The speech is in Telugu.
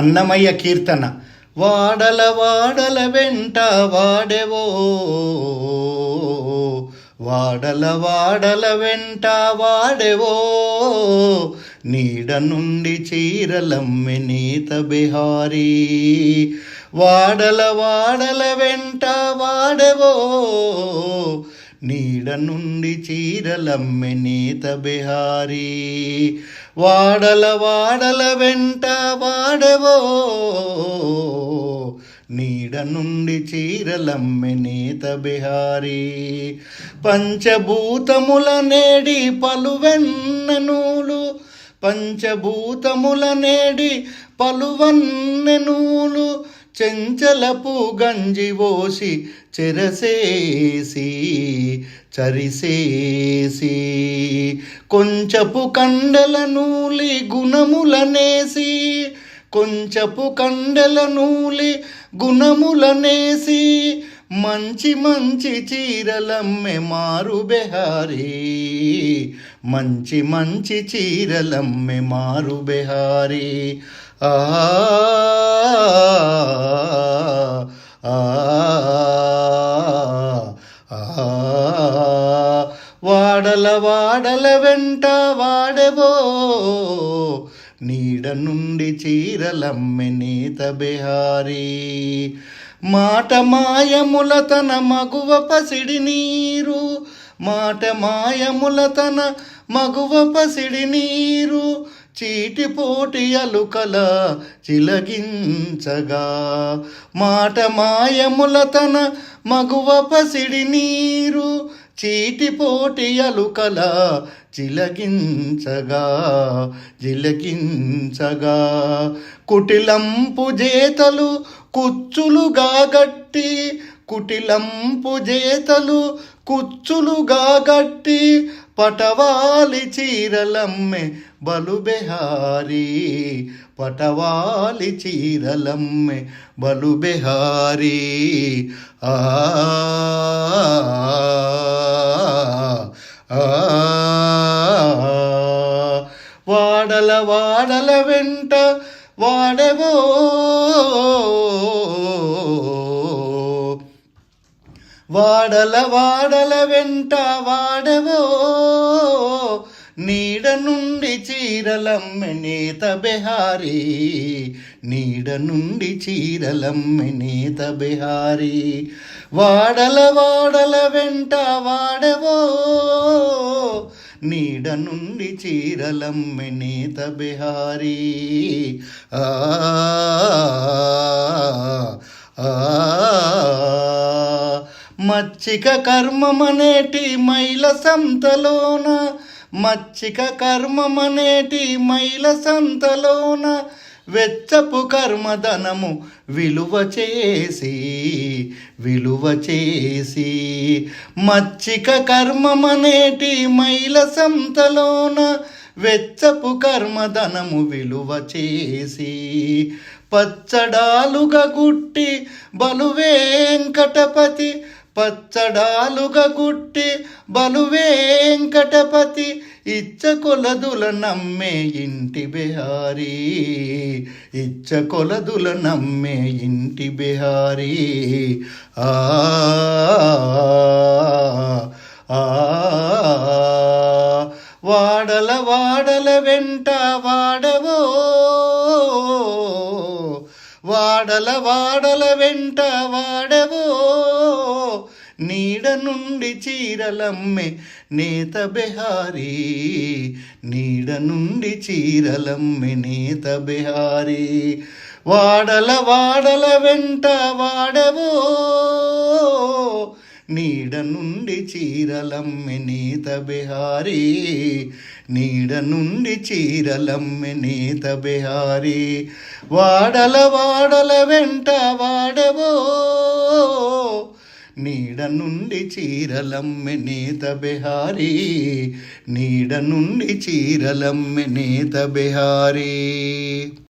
అన్నమయ్య కీర్తన. వాడల వాడల వెంట వాడెవో వాడల వాడల వెంట వాడెవో నీడ నుండి చీరలమ్మి నీత బిహారీ. వాడల వాడల వెంట వాడెవో నీడ నుండి చీరలమ్మె నీత బిహారీ. వాడల వాడల వెంట వాడవో? నీడ నుండి చీరలమ్మె నీత బిహారీ. పంచభూతముల నేడి పలువెన్నెనూలు పంచభూతముల నేడి పలువన్నెనూలు చెంచలపు గంజి ఓసి చెరసేసి చరిసేసి. కొంచెపు కండల నూలి గుణములనేసి కొంచెపు కండల నూలి గుణములనేసి మంచి మంచి చీరలమ్మె మారు బెహారీ మంచి మంచి చీరలమ్మె మారు బెహారీ వాడల వాడల వెంట వాడెవో నీడ నుండి చీరలమ్మె నీత బిహారీ. మాట మాయముల తన మగువ పసిడి నీరు. మాట మాయముల తన మగువ పసిడి నీరు. చీటిపోటి అలుకల చిలగించగా. మాట మాయముల తన మగువ పసిడి నీరు చీటిపోటి అలుకల చిలగించగా జిలకించగా కుటిలంపు జేతలు కుచ్చులుగా గట్టి కుటిలంపు జేతలు కుచ్చులుగా గట్టి పటవాలి చీరలమ్మె బలుబెహారీ పటవాలి చీరలమ్మె బలుబెహారీ ఆ ఆ, వాడల వాడల వెంట వాడెవో. వాడల వాడల వెంట వాడవో. నీడ నుండి చీరలమ్మె నేత బెహారీ. నీడ నుండి చీరలమ్మె నేత బెహారీ. వాడల వాడల వెంట వాడవో. నీడ నుండి చీరలమ్మె నేత బిహారీ. ఆ ఆ, మచ్చిక కర్మమనేటి మైల సంతలోన మచ్చిక కర్మమనేటి మైల సంతలోన వెచ్చపు కర్మధనము విలువ చేసి విలువ చేసి. మచ్చిక కర్మమనేటి మైల సంతలోన వెచ్చపు కర్మధనము విలువ చేసి పచ్చడాలుగా గుట్టి బలు వెంకటపతి పచ్చడాలుగా గుట్టి బలు వెంకటపతి ఇచ్చ కొలదుల నమ్మే ఇంటి బిహారీ. ఇచ్చ కొలదుల నమ్మే ఇంటి బిహారీ. ఆ వాడల వాడల వెంట వాడవో. వాడల వాడల వెంట వాడవో. నుండి చీరలమ్మే నేత బెహారీ. నీడ నుండి చీరలమ్మే నేత బెహారీ. వాడల వాడల వెంట వాడవో. నీడ నుండి చీరలమ్మె నీత బిహారీ. నీడ నుండి చీరలమ్మె నీత బిహారీ. వాడల వాడల వెంట వాడవో. నీడ నుండి చీరలమ్మె నేత బిహారీ. నీడ నుండి చీరలమ్మె నేత బిహారీ.